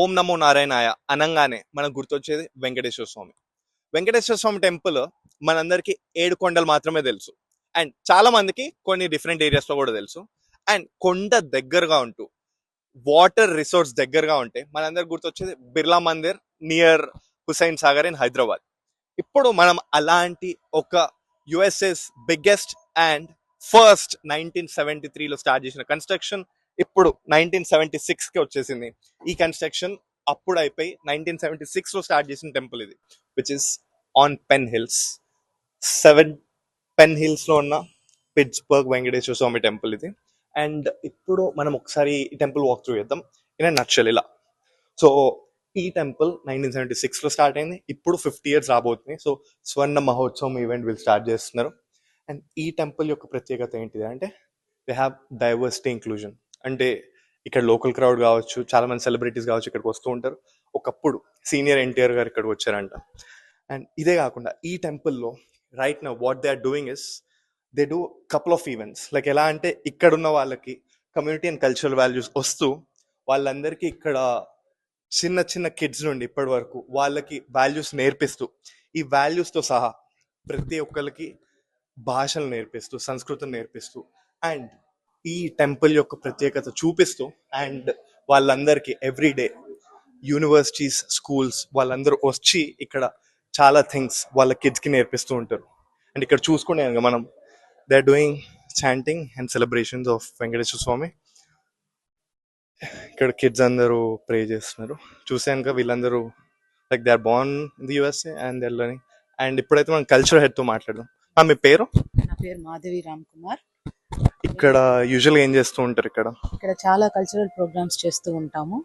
ఓం నమో నారాయణాయ అనగానే మనకు గుర్తొచ్చేది వెంకటేశ్వర స్వామి. వెంకటేశ్వర స్వామి టెంపుల్ మనందరికీ ఏడు కొండలు మాత్రమే తెలుసు. అండ్ చాలా మందికి కొన్ని డిఫరెంట్ ఏరియాస్లో కూడా తెలుసు. అండ్ కొండ దగ్గరగా ఉంటూ వాటర్ రిసోర్స్ దగ్గరగా ఉంటే మనందరికి గుర్తొచ్చేది బిర్లా మందిర్ నియర్ హుసైన్ సాగర్ ఇన్ హైదరాబాద్. ఇప్పుడు మనం అలాంటి ఒక US's biggest and first nineteen seventy త్రీలో స్టార్ట్ చేసిన కన్స్ట్రక్షన్ ఇప్పుడు నైన్టీన్ సెవెంటీ సిక్స్కి వచ్చేసింది. ఈ కన్స్ట్రక్షన్ అప్పుడు అయిపోయి నైన్టీన్ సెవెంటీ సిక్స్లో స్టార్ట్ చేసిన టెంపుల్ ఇది which is on Penn Hills seven Penn హిల్స్లో ఉన్న పిట్స్బర్గ్ వెంకటేశ్వర స్వామి టెంపుల్ ఇది. అండ్ ఇప్పుడు మనం ఒకసారి ఈ టెంపుల్ వాక్ త్రూ చేద్దాం ఇన్ నచ్చల్ ఇలా. సో ఈ టెంపుల్ నైన్టీన్ సెవెంటీ సిక్స్లో స్టార్ట్ అయింది. ఇప్పుడు ఫిఫ్టీ ఇయర్స్ రాబోతుంది. సో స్వర్ణ మహోత్సవం ఈవెంట్ వీళ్ళు స్టార్ట్ చేస్తున్నారు. అండ్ ఈ టెంపుల్ యొక్క ప్రత్యేకత ఏంటిది అంటే దే హ్యావ్ డైవర్సిటీ ఇంక్లూజన్ అంటే ఇక్కడ లోకల్ క్రౌడ్ కావచ్చు చాలా మంది సెలబ్రిటీస్ కావచ్చు ఇక్కడికి వస్తూ ఉంటారు. ఒకప్పుడు సీనియర్ ఎన్టీఆర్ గారు ఇక్కడికి వచ్చారంట. అండ్ ఇదే కాకుండా ఈ టెంపుల్లో రైట్ నా what they are doing is they do couple of events like ఎలా అంటే ఇక్కడ ఉన్న వాళ్ళకి కమ్యూనిటీ అండ్ కల్చరల్ వాల్యూస్ వస్తూ వాళ్ళందరికీ ఇక్కడ చిన్న చిన్న కిడ్స్ నుండి ఇప్పటి వరకు వాళ్ళకి వాల్యూస్ నేర్పిస్తూ ఈ వాల్యూస్తో సహా ప్రతి ఒక్కరికి భాషలు నేర్పిస్తూ సంస్కృతం నేర్పిస్తూ అండ్ ఈ టెంపుల్ యొక్క ప్రత్యేకత చూపిస్తూ అండ్ వాళ్ళందరికీ ఎవ్రీ డే యూనివర్సిటీస్ స్కూల్స్ వాళ్ళందరూ వచ్చి ఇక్కడ చాలా థింగ్స్ వాళ్ళ కిడ్స్కి నేర్పిస్తూ ఉంటారు. అండ్ ఇక్కడ చూసుకునే మనం they are doing chanting and celebrations of Venkateswara Swamy ఇక్కడ కిడ్స్ అందరూ ప్రే చేస్తున్నారు. చూసాక వీళ్ళందరూ like they are born in the USA and they learning and ఇప్పుడైతే మనం కల్చర్ హెడ్తో మాట్లాడదాం. ఆ, మీ పేరు? నా పేరు మాధవి రామ్ కుమార్. ఇక్కడ యూజువల్గా ఏం చేస్తూ ఉంటారు ఇక్కడ? ఇక్కడ చాలా కల్చరల్ ప్రోగ్రామ్స్ చేస్తూ ఉంటాము.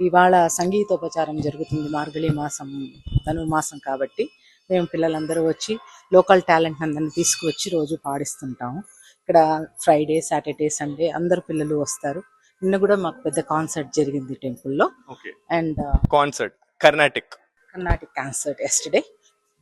ఇవాళ సంగీతోపచారం జరుగుతుంది మార్గళి మాసం ధనుర్మాసం కాబట్టి. మేము పిల్లలందరూ వచ్చి లోకల్ టాలెంట్ అందరిని తీసుకువచ్చి రోజు పాడిస్తుంటాము. ఇక్కడ ఫ్రైడే సాటర్డే సండే అందరు పిల్లలు వస్తారు. నిన్న కూడా మాకు పెద్ద కాన్సర్ట్ జరిగింది టెంపుల్లో and concert Carnatic Carnatic concert yesterday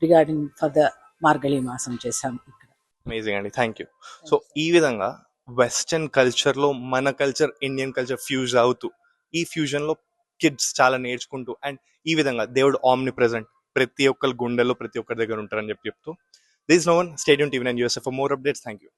regarding for the Margazhi మాసం చేశాము ఇక్కడ. అమేజింగ్ అండి థ్యాంక్ యూ సో ఈ విధంగా వెస్టర్న్ కల్చర్లో మన కల్చర్ ఇండియన్ కల్చర్ ఫ్యూజ్ అవుతూ ఈ ఫ్యూజన్లో కిడ్స్ చాలా నేర్చుకుంటూ అండ్ ఈ విధంగా దేవుడు ఆమ్ని ప్రజెంట్ ప్రతి ఒక్కరి గుండెలో ప్రతి ఒక్కరి దగ్గర ఉంటారని చెప్పి చెప్తూ. This no one stadium TV nine USF more updates thank you